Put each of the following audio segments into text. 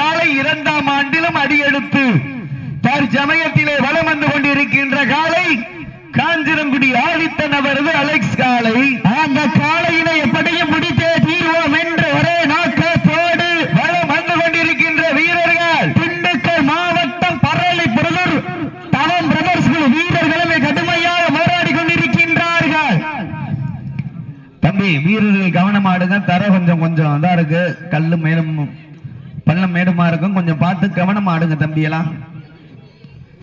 காலை இரண்டாம் ஆண்டிலும் அடியெடுத்து தற்சமயத்திலே வலம் வந்து கொண்டிருக்கின்ற காலை காஞ்சிரங்குடி ஆதித்தன் அவரது அலெக்ஸ் காலை. அந்த காளையினை எப்படியும் முடித்தே தீர்வோம் என்று ஒரே நோக்கத்தோடு வலம் வந்து கொண்டிருக்கின்ற வீரர்கள். திண்டுக்கல் மாவட்டம் பரளி புரலூர் தவம் பிரதர்ஸ் வீரர்களுமே கடுமையாக போராடி கொண்டிருக்கின்றார்கள். தம்பி வீரர்கள் கவனமாடுங்க தர கொஞ்சம் கொஞ்சம் இதா இருக்கு. கல்லு மேலும் பள்ளம் மேடுமா இருக்கும்? கொஞ்சம் பார்த்து கவனமா ஆடுங்க தம்பி எல்லாம்.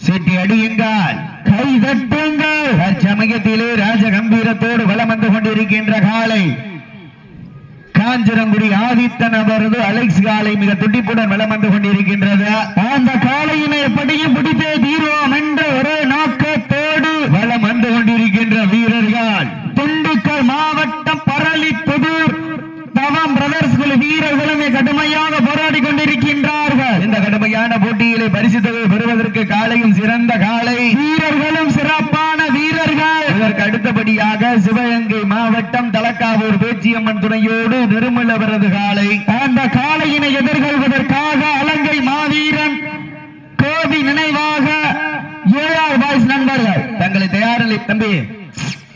சீட்டி அடியுங்கள். கை தட்டுங்கள். சமயத்திலே ராஜ கம்பீரத்தோடு வலம் வந்து கொண்டிருக்கின்ற காலை. காஞ்சிரங்குடி ஆதித்தன் அவரது அலெக்ஸ் காலை மிக துடிப்புடன் வலம் வந்து கொண்டிருக்கின்றது. அந்த காளையினை எப்படியும் பிடித்தே தீர்வோம் என்ற ஒரே நோக்கத்தோடு வலம் வந்து கொண்டிருக்கின்ற வீரர்கள். திண்டுக்கல் மாவட்டம் பரளி புதூர் தவம் பிரதர்ஸ் குழு வீரர்களுமே கடுமையாக போராடி கொண்டிருக்கின்றார்கள். இந்த கடுமையான போட்டியிலே பரிசு தொகை பெறுவதற்கு காலையும் சிறந்த காலை. வீரர்களும் சிறப்பான வீரர்கள். இதற்கு அடுத்தபடியாக சிவகங்கை மாவட்டம் தலக்காவூர் பேச்சியம்மன் துணையோடு நிருமலவரது காலை. அந்த காளையினை எதிர்கொள்வதற்காக அலங்கை மாவீரன் கோபி நினைவாக ஏஆர் பாய்ஸ் நண்பர்கள். தங்களை தயாரில்லை தம்பி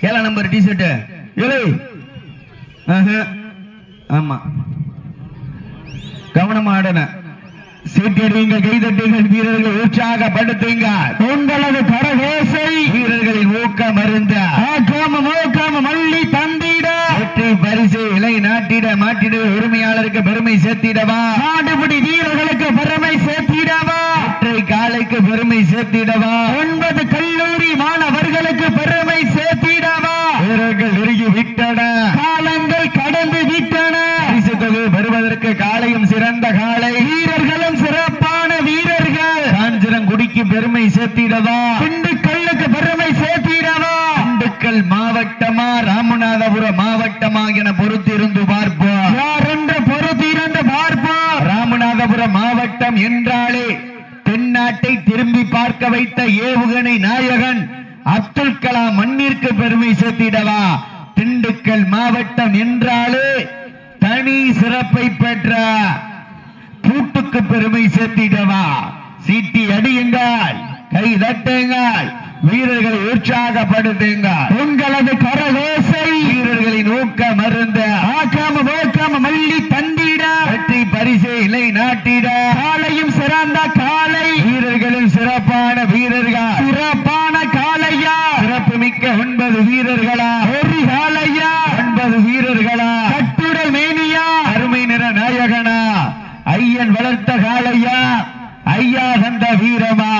ஏழாம் நம்பர் டி ஷர்ட் ஏழு ஆமா. கவனமா ஆடன சீட்டடியுங்கள் கைதட்டுங்கள் வீரர்களை உற்சாகப்படுத்துங்க. உங்களது கரகோசை வீரர்களின் ஊக்கம் அருந்த. ஆக்காம மல்லி தந்திட. வெற்றி பரிசு இலை நாட்டிட மாட்டிட உரிமையாளருக்கு பெருமை சேர்த்திடவா? நாடுபிடி வீரர்களுக்கு பெருமை சேர்த்திடவா? ஒற்றை காலைக்கு பெருமை சேர்த்திடவா? ஒன்பது கல்லூரி மாணவர்களுக்கு பெருமை சேர்த்திடவா வீரர்கள் நெருங்கி விட்டன காலங்கள் கடந்து விட்டன பரிசு தொகை பெறுவதற்கு காலையும் சிறந்த காலை வீரர்களும் சிறப்பான வீரர்கள் காஞ்சிரங்குடிக்கு பெருமை சேர்த்திடவா? திண்டுக்கல்லுக்கு பெருமை சேர்த்திடவா? திண்டுக்கல் மாவட்டமா ராமநாதபுரம் மாவட்டமா என பொறுத்திருந்து பார்ப்போம். யார் என்று பொறுத்திருந்து பார்ப்போம்? ராமநாதபுரம் மாவட்டம் என்றாலே தென்னாட்டை திரும்பி பார்க்க வைத்த ஏவுகணை நாயகன் அப்துல் கலாம் மண்ணிற்கு பெருமை சேர்த்திடவா? திண்டுக்கல் மாவட்டம் என்றாலே தனி சிறப்பை பெற்ற பூட்டுக்கு பெருமை சேர்த்திடவா? சீட்டி அடியுங்கள் கை தட்டுங்கள் வீரர்களை உற்சாகப்படுத்துங்கள். உங்களது கரகோசை வீரர்களின் ஊக்கம் மருந்த ஆக்காம மோக்காம மல்லி தந்திட. வெற்றி பரிசு இலை நாட்டிட. காலையும் சிறந்த காலை வீரர்களில் சிறப்பான வீரர்கள். சிறப்பான காலையா சிறப்பு மிக்க ஒன்பது வீரர்களா. ஒரு காலையா ஒன்பது வீரர்களா. கட்டுடல் மேனியா. அருமை நிற நாயகனா. ஐயன் வளர்த்த காளையா. ஐயா கண்ட வீரமா?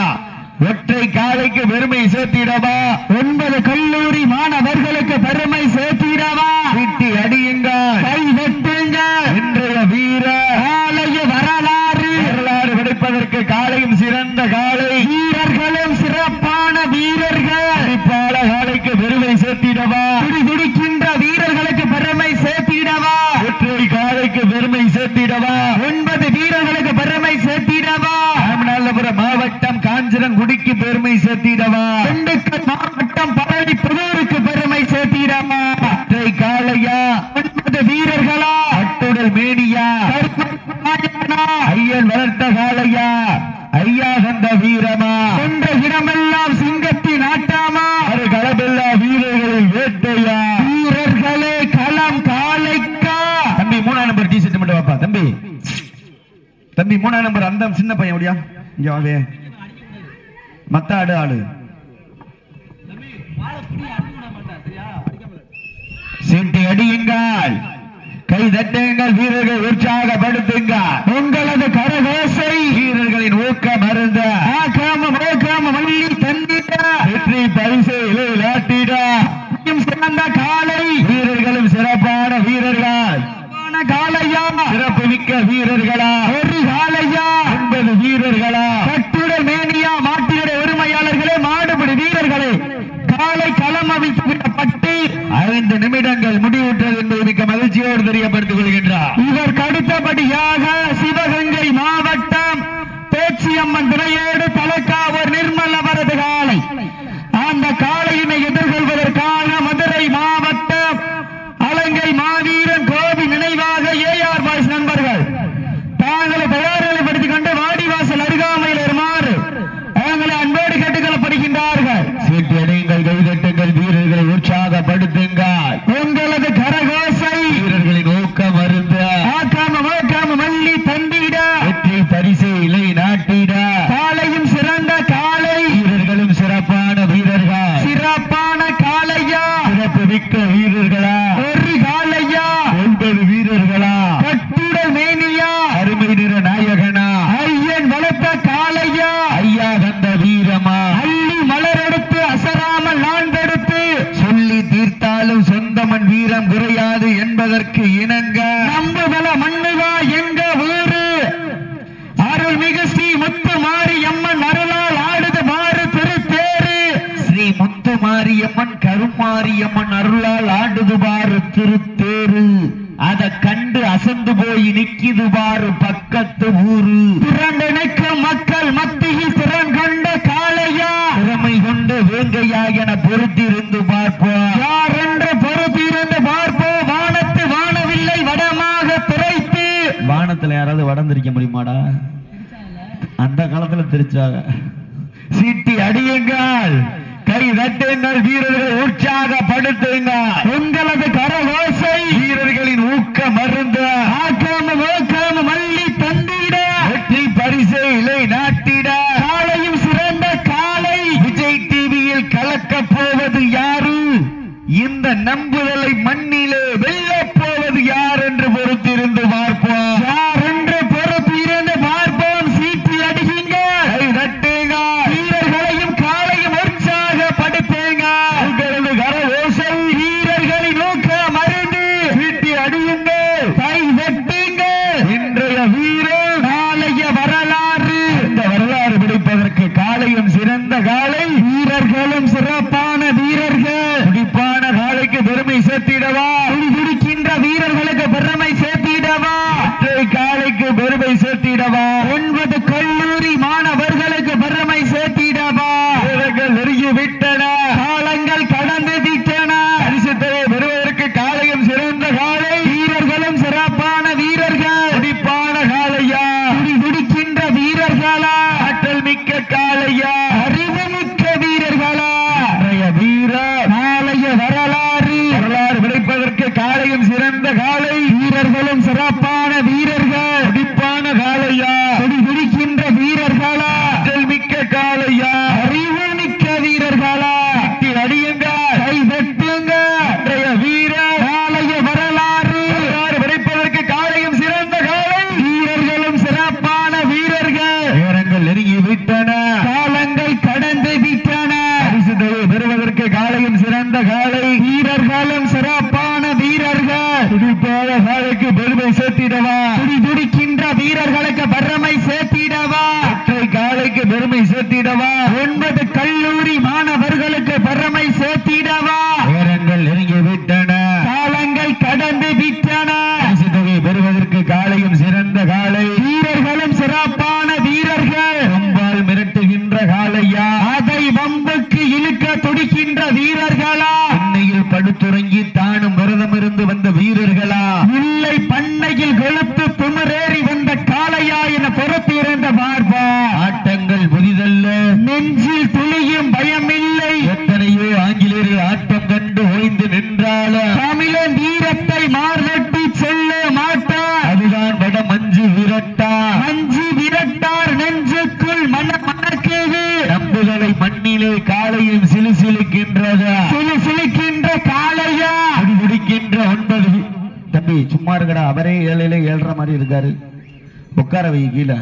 ஒற்றை காலைக்கு பெருமை சேர்த்திடவா? ஒன்பது கல்லூரி மாணவர்களுக்கு பெருமை சேர்த்திடவா வீட்டி அடியுங்கள் கை வெட்டுங்க இன்றைய வீரர் காலைய வரலாறு வரலாறு படைப்பதற்கு காளையும் சிறந்த காளை வீரர்களும் சிறப்பான வீரர்கள் குறிப்பால காளைக்கு பெருமை சேர்த்திடவா துடிதுடிக்கின்ற வீரர்களுக்கு பெருமை சேர்த்திடவா ஒற்றை காளைக்கு பெருமை சேர்த்திடவா ஒன்பது வீரர்களுக்கு பெருமை சேர்த்திடவா ராமநாதபுரம் மாவட்டம் காஞ்சிரங்குடிக்கு பெருமை சேர்த்திடவா திண்டுக்கல் மாவட்டம் பழனி புதூருக்கு பெருமை சேர்த்திடவா ஒற்றை காளையா ஒன்பது வீரர்களா அட்டுடல் மேனியா கருப்பனாயனா, ஐயன் வளர்த்த காளையா? ஐயா தந்த வீரமா? சென்ற இடமெல்லாம் சிங்கத்தின் ஆட்டாமா அது களமில்லா வீரர்களின் வேட்டையா? வீரர்களே களம் காலைக்கா தம்பி மூணாம் நம்பர் டி ஷர்ட் மட்டும் வாப்பா தம்பி. தம்பி மூணாம் நம்பர் அந்த சின்ன பையன் அப்படியா இங்க வாவே. மத்த ஆடு ஆளு சீட்டி அடியுங்கள். கை தட்டுங்கள் வீரர்கள் உற்சாகப்படுத்துங்கள் உங்களது கரகோசை வீரர்களின் ஊக்கம் அருந்த ஆக்காம மோக்காம மல்லி தந்திட. வெற்றி பரிசு விளையாட்டிட சிறந்த காலை வீரர்களும் சிறப்பான வீரர்கள் சிறப்பான காலையா சிறப்பு மிக்க வீரர்களா ஒரு காலையா ஒன்பது வீரர்களா கட்டுடல் மேனியா மாட்டினுடைய உரிமையாளர்களே மாடுபிடி வீரர்களே காலை களம் அமைத்து விடப்பட்டு ஐந்து நிமிடங்கள் முடிவுற்றது என்பது மிக்க மகிழ்ச்சியோடு தெரியப்படுத்திக் கொள்கின்றார். இதற்கு அடுத்தபடியாக சிவகங்கை மாவட்டம் பேச்சியம்மன் துணையோடு தலக்காவூர் நிர்மல வீரம் குறையாது என்பதற்கு இணங்க. நம்புதல மண்ணுவா எங்க ஊரு அருள்மிகு ஸ்ரீ முத்துமாரி அம்மன் அருளால் ஆடுது மாறு திருத்தேரு ஸ்ரீ முத்துமாரியம்மன் கருமாரியம்மன் அருளால் ஆடுது பாரு திருத்தேரு அதை கண்டு அசந்து போய் நிக்கிது பாரு பக்கத்து ஊரு. திறந்தணைக்க மக்கள் மத்தியில் திறன் கொண்ட காளையா? திறமை கொண்டு வேங்கையா என பொருத்தி கல்யாணத்துல யாராவது வடந்திருக்க முடியுமாடா? அந்த காலத்துல தெரிச்சாங்க. சீட்டி அடியுங்கள். கை தட்டுங்கள் வீரர்கள் உற்சாகப்படுத்துங்கள். உங்களது கரகோசை. வீரர்களின் ஊக்க மருந்து ஆக்காம ஓக்காம மல்லி தந்திட. காலையும் சிறந்த காலை. விஜய் டிவியில் கலக்க போவது யாரு? இந்த நம்புதலை மண்ணிலே வெள்ள இந்த காலை வீரர்களும் சிறப்பான வீரர்கள். துடிப்பான காலைக்கு பெருமை சேர்த்திடவா? இருக்காரு உட்கார வை கீழே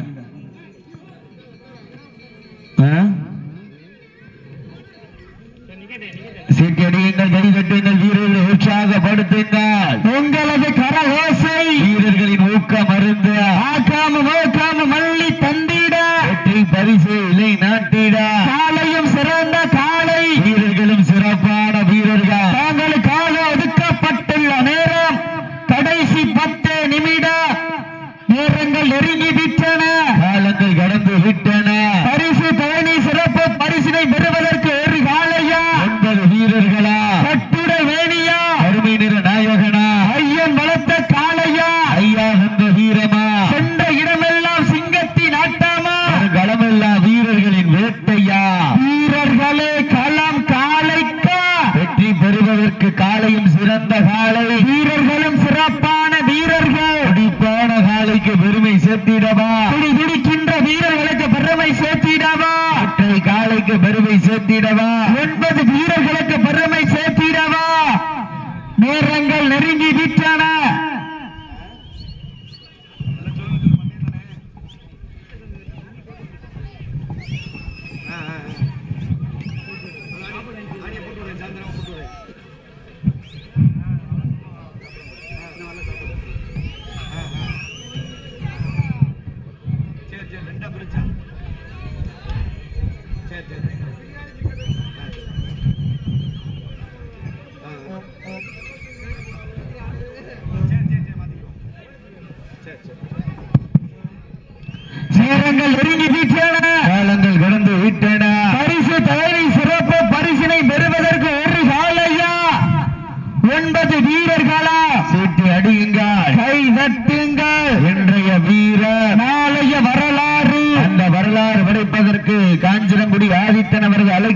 சிக்கடியுங்கள் ஜடிகட்டுங்கள் வீரர்களை உற்சாகப்படுத்துங்கள் உங்களது கரகோசை வீரர்களின் ஊக்கம் மருந்து ஆக்காம நோக்காம மல்லி தந்திட வெற்றி பரிசு இலை நாட்டிட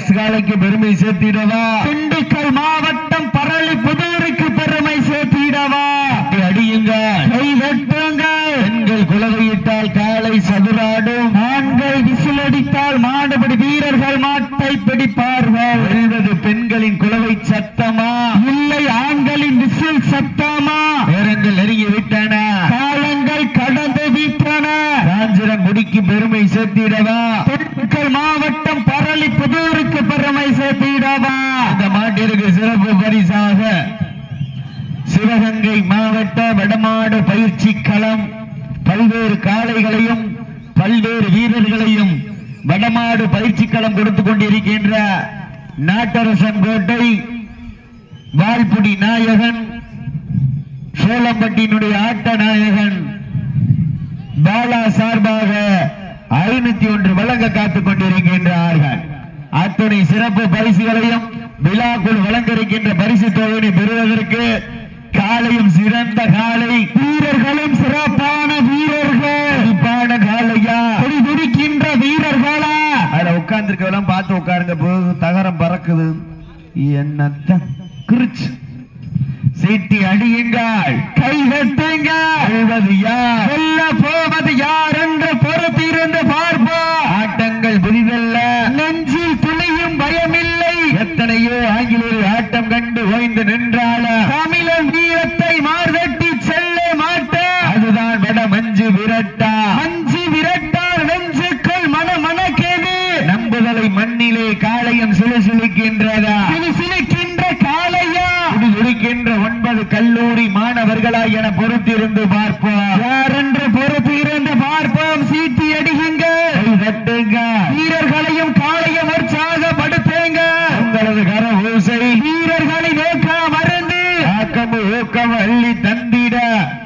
காலைக்கு பெருமை சேர்த்திடவா? திண்டுக்கல் மாவட்டம் பரளி புதூருக்கு பெருமை சேர்த்திடவா? சீட்டு அடியுங்கள். கை தட்டுங்கள் பெண்கள் குலவையிட்டால் காலை சதுராடும். ஆண்கள் விசிலடித்தால் மாடுபடி வீரர்கள் மாட்டை பிடிப்பார்கள். வெல்வது பெண்களின் குலவை சத்தமா? இல்லை ஆண்களின் விசில் சத்தமா? நேரங்கள் நெருங்கி விட்டன. காலங்கள் கடந்து விட்டன காஞ்சிரங்குடிக்கு பெருமை சேர்த்திடவா? திண்டுக்கல் மாவட்டம் பரளி புதூருக்கு பெருமை சேர்த்திடவா அந்த மாட்டிற்கு சிறப்பு பரிசாக சிவகங்கை மாவட்ட வடமாடு பயிற்சி களம் பல்வேறு காளைகளையும் பல்வேறு வீரர்களையும் வடமாடு பயிற்சி களம் கொடுத்துக் கொண்டிருக்கின்ற நாட்டரசன் கோட்டை வால்புடி நாயகன் சோளம்பட்டியினுடைய ஆட்ட நாயகன் பாலா சார்பாக ஐநூத்தி ஒன்று வழங்க காத்துக் கொண்டிருக்கின்றார்கள் அத்துணை சிறப்பு பரிசுகளையும் விழாக்குள் வழங்க இருக்கின்ற பரிசு தொகையினை பெறுவதற்கு காலையும் சிறந்த காலை. வீரர்களும் சிறப்பான வீரர்கள். சிறப்பான காலையா? துடி துடிக்கின்ற வீரர்களா? அதுல உட்கார்ந்துருக்கவெல்லாம் பார்த்து உட்காருங்க. போது தகரம் பறக்குது. என்னத்த? கிருச்சு சீட்டி அடியுங்கள். கை தட்டுங்க யார்? சொல்ல போவது யார் என்று பொறுத்திருந்து பார்ப்போம். ஆட்டங்கள் புதிதல்ல நெஞ்சில் துளியும் பயமில்லை. எத்தனையோ ஆங்கிலேயர் ஆட்டம் கண்டு ஓய்ந்து நின்றால. தமிழன் வீரத்தை மார்தட்டி செல்ல மாட்டேன். அதுதான் வட மஞ்சு விரட்டா. மஞ்சு விரட்டார் நெஞ்சுக்கள் மன மணக்கேது நம்புதலை மண்ணிலே காளையம் சிலு சிலுக்கின்றதா காளையா துடிதுடிக்கின்ற ஒன்பது கல்லூரி மாணவர்களா என பொறுத்திருந்து பார்ப்போம் யார் என்று பொறுத்து இருந்து பார்ப்போம் சீட்டி அடியுங்க கை தட்டுங்க வீரர்களையும் காளையும் உற்சாகப்படுத்துங்க உங்களது கர ஓசை வீரர்களை நோக்க மறந்து ஆக்கம் ஊக்கம் அள்ளி தந்திட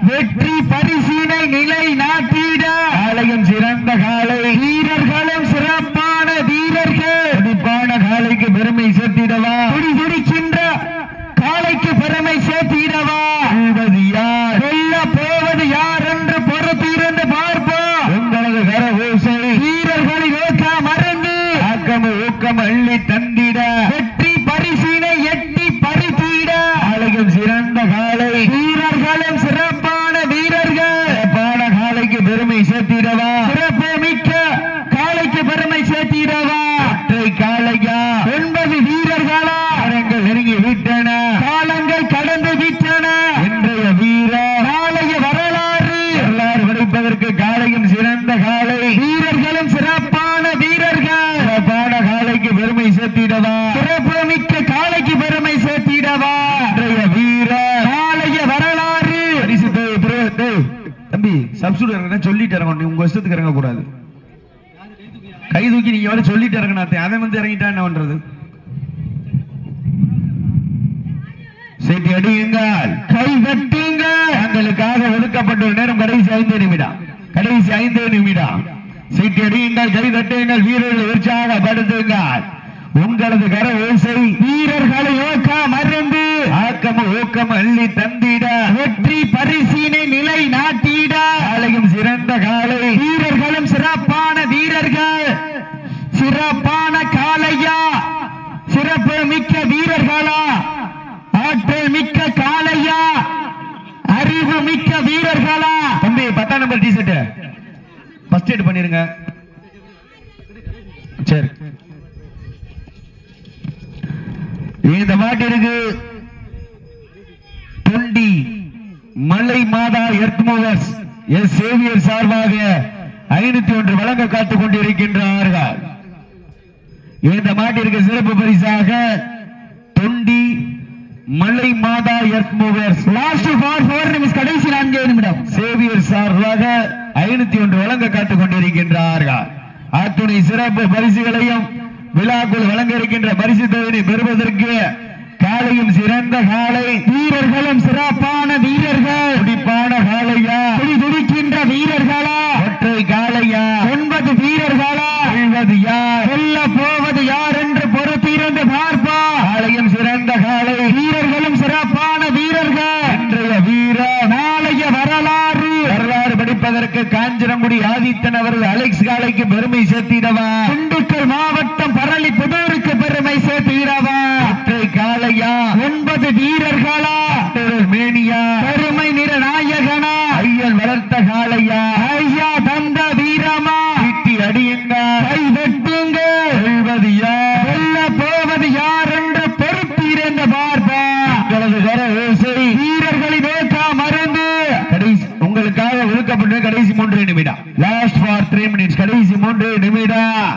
வெற்றி பரிசினை நிலை நாட்டிட காளையம் சிறந்த காலை வீரர்களும் சிறப்பான வீரர்கள் துடிப்பான காலைக்கு பெருமை சேர்த்திடவா துடி துடிக்கின்ற காளைக்கு பெருமை சேர்த்திடவா வெல்வது யார் வெல்ல போவது யார் என்று பொறுத்து இருந்து பார்ப்போம் உங்களது கர ஓசை வீரர்களை நோக்க மறந்து ஆக்கம் ஊக்கம் அள்ளி தந்திட வெற்றி பரிசினை எட்டி பறித்திட காளையம் சிறந்த காலை வீரர்களும் சிறப்பான வீரர்கள் சிறப்பான காலைக்கு பெருமை சேர்த்திடவா சிறப்பு மிக்க காளைக்கு பெருமை சேர்த்திடவா ஒற்றை காளையா ஒன்பது வீரர்களா காலங்கள் நெருங்கி விட்டன காலங்கள் கடந்து விட்டன இன்றைய வீரர் நாளைய வரலாறு வரலாறு படைப்பதற்கு காளையும் சிறந்த காலை வீரர்களும் சிறப்பான வீரர்கள் சிறப்பான காலைக்கு பெருமை சேர்த்திடவா சிறப்பு மிக்க காளைக்கு பெருமை சேர்த்திடவா இன்றைய வீரர் நாளைய வரலாறு பரிசு தேவை, பிர- டேய், தம்பி சப்சூட் இறங்க சொல்லிட்டு இறங்கணும். உங்க இஷ்டத்துக்கு இறங்க கூடாது கை தூக்கி நீங்க வர சொல்லிட்டு இறங்கினாத்தே அவன் வந்து இறங்கிட்டா என்ன பண்றது? சீட்டி அடியுங்கள். கை தட்டுங்க தங்களுக்காக ஒதுக்கப்பட்ட ஒரு நேரம் கடைசி ஐந்து நிமிடம். கடைசி ஐந்து நிமிடம். சீட்டு அடியுங்கள் கை தட்டுங்கள் வீரர்களை உற்சாக படுத்துங்கள் உங்களது கர ஓசை வீரர்களை நோக்க மறந்து. ஆக்கம் ஊக்கம் அள்ளி தந்திட. வெற்றி பரிசு நிலை நாட்டிட காலையும் சிறந்த காலை வீரர்களும் சிறப்பான வீரர்கள் சிறப்பான காளையா சிறப்பு மிக்க வீரர்களா ஆற்றல் மிக்க காளையா அறிவு மிக்க வீரர்களா தம்பி பத்தாம் number T shirt first eight பண்ணிருங்க. சரி. இந்த மாட்டிற்கு Thondi Malai Matha earth movers S Xavier சார்பாக ஐநூத்தி ஒன்று வழங்க காத்துக் கொண்டிருக்கின்றார்கள். இந்த மாட்டிற்கு சிறப்பு பரிசாக Thondi Malai Matha earth movers last for four நிமிஷம் கடைசி நான்கே நிமிடம். சேவியர் சார்பாக ஐநூத்தி ஒன்று வழங்க காத்துக் கொண்டிருக்கின்றார்கள். அத்துணை சிறப்பு பரிசுகளையும் விழாக்குள் வழங்க இருக்கின்ற பரிசு தொகையை பெறுவதற்கு காலையும் சிறந்த காலை. வீரர்களும் சிறப்பான வீரர்கள். துடிப்பான காலையா? துடி துடிக்கின்ற வீரர்களா? ஒற்றை காலையா? ஒன்பது வீரர்களா வெல்வது யார் வெல்ல போவது யார் என்று பொறுத்திருந்து பார்ப்பா காலையும் சிறந்த காலை வீரர்களும் சிறப்பான வீரர்கள் இன்றைய வீர நாளைய வரலாறு படிப்பதற்கு காஞ்சிரங்குடி ஆதித்தன் அவர்கள் அலெக்ஸ் காலைக்கு பெருமை சேர்த்திடவா? திண்டுக்கல் மாவட்டம் பரளி புதூருக்கு பெருமை சேர்த்தீரவா ஒற்றை காலையா ஒன்பது வீரர்களா? மேனியா? பெருமை நிற நாயகனா? ஐயன் வளர்த்த காலையா ஐயா தந்த வீரமா வீட்டி அடியுங்க கை வெட்டுங்க வெல்வது யார் வெல்ல போவது யார் என்று பொறுத்திருந்த பார்ப்பா உங்களது கர ஓசை வீரர்களை நோக்கா மருந்து கடைசி உங்களுக்காக ஒதுக்கப்பட்ட கடைசி மூன்று நிமிடம் லாஸ்ட் ஃபார் த்ரீ மினிட்ஸ் கடைசி மூன்று நிமிடம்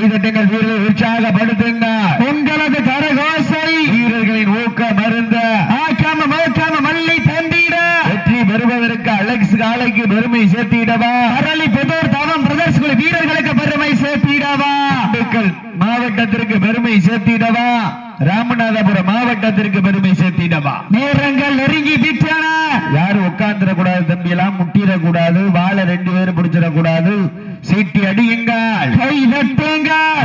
கைதட்டுங்கள் வீரர்களை உற்சாகப்படுத்துங்க உங்களது கரகோசை. வீரர்களின் ஊக்க மருந்த. ஆக்காம மோக்காம மல்லி தந்திட. வெற்றி பெறுவதற்கு அலெக்ஸ் காலைக்கு பெருமை சேர்த்திடவா? பரளி புதூர் தவம் பிரதர்ஸ் வீரர்களுக்கு பெருமை சேர்த்திடவா? மாவட்டத்திற்கு பெருமை சேர்த்திடவா? ராமநாதபுரம் மாவட்டத்திற்கு பெருமை சேர்த்திடவா? நேரங்கள் நெருங்கி விட்டன. யாரும் உட்கார்ந்துட கூடாது தம்பி எல்லாம் முட்டிட கூடாது வாழை ரெண்டு பேரும் பிடிச்சிட கூடாது சீட்டி அடியுங்கள்.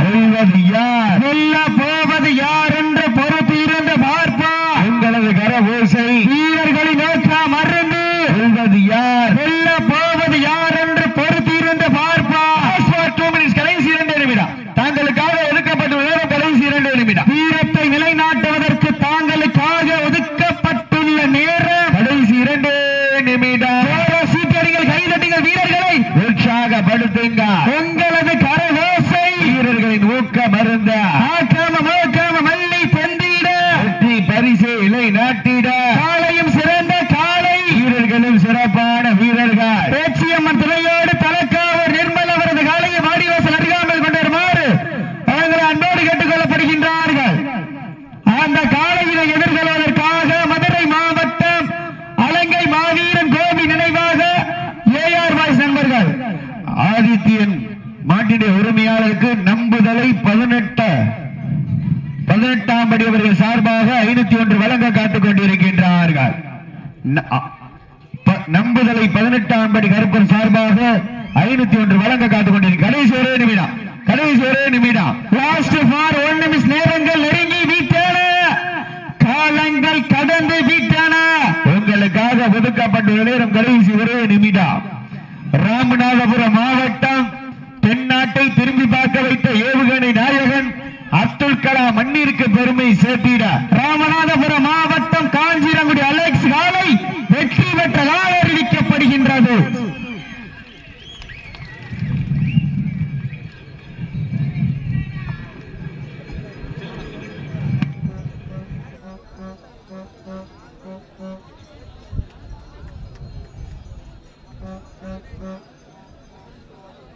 வெல்வது யார்? வெல்ல போவது யார் என்று பொறுத்திருந்து பார்ப்பா உங்களது கர ஓசை வீரர்களை நோக்கா மருந்து வெல்வது யார் வெல்ல போவது யார் என்று பொறுத்திருந்து பார்ப்பா Last for two minutes, கடைசி இரண்டு நிமிடம் தாங்களுக்காக ஒதுக்கப்பட்ட நேரம் கடைசி இரண்டு நிமிடம் வீரத்தை நிலைநாட்டுவதற்கு தாங்களுக்காக ஒதுக்கப்பட்டுள்ள நேரம் கடைசி இரண்டு நிமிடம் நேர சீட்டடிகள் கைதட்டுங்கள் வீரர்களை உற்சாகப்படுத்துங்க உங்களது கரகோசை வீரர்களின் ஊக்க மருந்த ஆக்காம மோக்காம மல்லி தெந்திட வெற்றி பரிசு இலை நாட்டிட காலையும் சிறந்த காலை வீரர்களும் சிறப்பான வீரர்கள் பேச்சியம்மன் துணையோடு தலக்காவூர் நிர்மல் அவரது காலையை வாடிவாசல் அருகாமல் கொண்டு வருமாறு அவர்களை அன்போடு கேட்டுக் கொள்ளப்படுகின்றார்கள் அந்த காலையினை எதிர்கொள்வதற்காக மதுரை மாவட்டம் அலங்கை மாவீரன் கோபி நினைவாக ஏஆர் வாய்ஸ் நண்பர்கள் ஆதித்யன் மாட்டினுடைய உரிமையாளருக்கு நம்புதலை பதினெட்டு பதினெட்டாம் படி அவர்கள் சார்பாக ஐநூத்தி ஒன்று வழங்க காத்துக் கொண்டிருக்கின்றார்கள் ந- அ- ப- நம்புதலை பதினெட்டாம் படி கருப்பர் சார்பாக ஐநூத்தி ஒன்று வழங்க காத்துக் கொண்டிருக்க கடைசி ஒரே நிமிடம் கடைசி ஒரே நிமிடம் லாஸ்ட் ஃபார் ஒன் நிமிஷம் நேரங்கள் நெருங்கி விட்டன. காலங்கள் கடந்து விட்டன. உங்களுக்காக ஒதுக்கப்பட்ட நேரம் கடைசி ஒரே நிமிடம் ராமநாதபுரம் மாவட்டம் தென்னாட்டை திரும்பி பார்க்க வைத்த ஏவுகணை நாயகன் அப்துல் கலாம் மண்ணிற்கு பெருமை சேர்த்திட.